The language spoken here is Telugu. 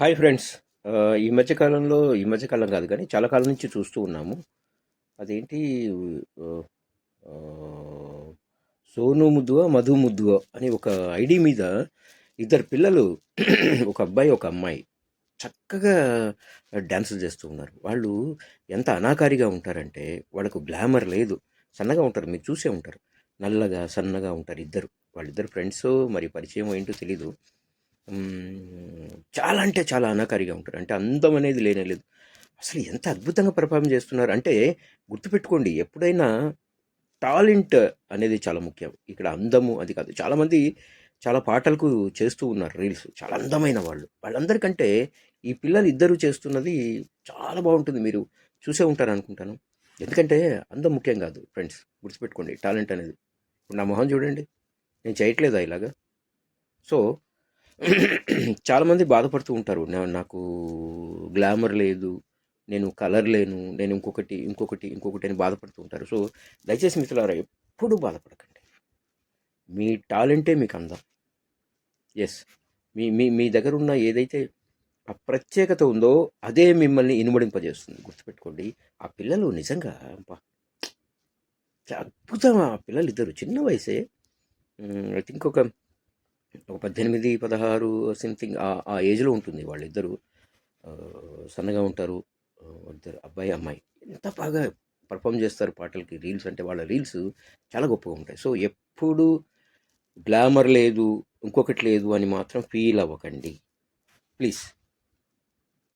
హాయ్ ఫ్రెండ్స్ ఈ మధ్యకాలంలో ఈ మధ్యకాలం కాదు కానీ చాలా కాలం నుంచి చూస్తూ ఉన్నాము. అదేంటి సోను ముద్దువ మధు ముద్దువ అని ఒక ఐడి మీద ఇద్దరు పిల్లలు ఒక అబ్బాయి, ఒక అమ్మాయి చక్కగా డ్యాన్సులు చేస్తూ ఉన్నారు. వాళ్ళు ఎంత అనాకారిగా ఉంటారంటే వాళ్ళకు గ్లామర్ లేదు. సన్నగా ఉంటారు. మీరు చూసే ఉంటారు. నల్లగా, సన్నగా ఉంటారు ఇద్దరు. వాళ్ళిద్దరు ఫ్రెండ్సో మరి పరిచయమో ఏంటో తెలీదు. చాలా అంటే చాలా అనాకారిగా ఉంటారు. అంటే అందం అనేది లేనే లేదు. అసలు ఎంత అద్భుతంగా పెర్ఫార్మ్ చేస్తున్నారు. అంటే గుర్తుపెట్టుకోండి ఎప్పుడైనా టాలెంట్ అనేది చాలా ముఖ్యం. ఇక్కడ అందము అది కాదు. చాలామంది చాలా పాటలకు చేస్తూ ఉన్నారు రీల్స్. చాలా అందమైన వాళ్ళు. వాళ్ళందరికంటే ఈ పిల్లలు ఇద్దరు చేస్తున్నది చాలా బాగుంటుంది మీరు చూసే ఉంటారనుకుంటాను. ఎందుకంటే అందం ముఖ్యం కాదు ఫ్రెండ్స్. గుర్తుపెట్టుకోండి టాలెంట్ అనేది. ఇప్పుడు నా మొహం చూడండి. నేను చేయట్లేదా ఇలాగా? సో చాలామంది బాధపడుతూ ఉంటారు. నాకు గ్లామర్ లేదు. నేను కలర్ లేను. నేను ఇంకొకటి, ఇంకొకటి, ఇంకొకటి అని బాధపడుతూ ఉంటారు. సో దయచేసి మిత్రులారా ఎప్పుడూ బాధపడకండి. మీ టాలెంటే మీకు అందం. ఎస్ మీ మీ మీ దగ్గర ఉన్న ఏదైతే ఆ ప్రత్యేకత ఉందో అదే మిమ్మల్ని ఇనుమడింపజేస్తుంది. గుర్తుపెట్టుకోండి. ఆ పిల్లలు నిజంగా అబ్బా! అద్భుతం ఆ పిల్లలిద్దరు. చిన్న వయసే. ఐ థింక్ ఒక ఒక 18, 16 సంథింగ్ ఆ ఆ ఏజ్‌లో ఉంటుంది వాళ్ళిద్దరూ. సన్నగా ఉంటారు. ఇద్దరు అబ్బాయి, అమ్మాయి. ఎంత బాగా పర్ఫామ్ చేస్తారు పాటలకి. రీల్స్ అంటే వాళ్ళ రీల్స్ చాలా గొప్పగా ఉంటాయి. సో ఎప్పుడు గ్లామర్ లేదు, ఇంకొకటి లేదు అని మాత్రం ఫీల్ అవ్వకండి. ప్లీజ్.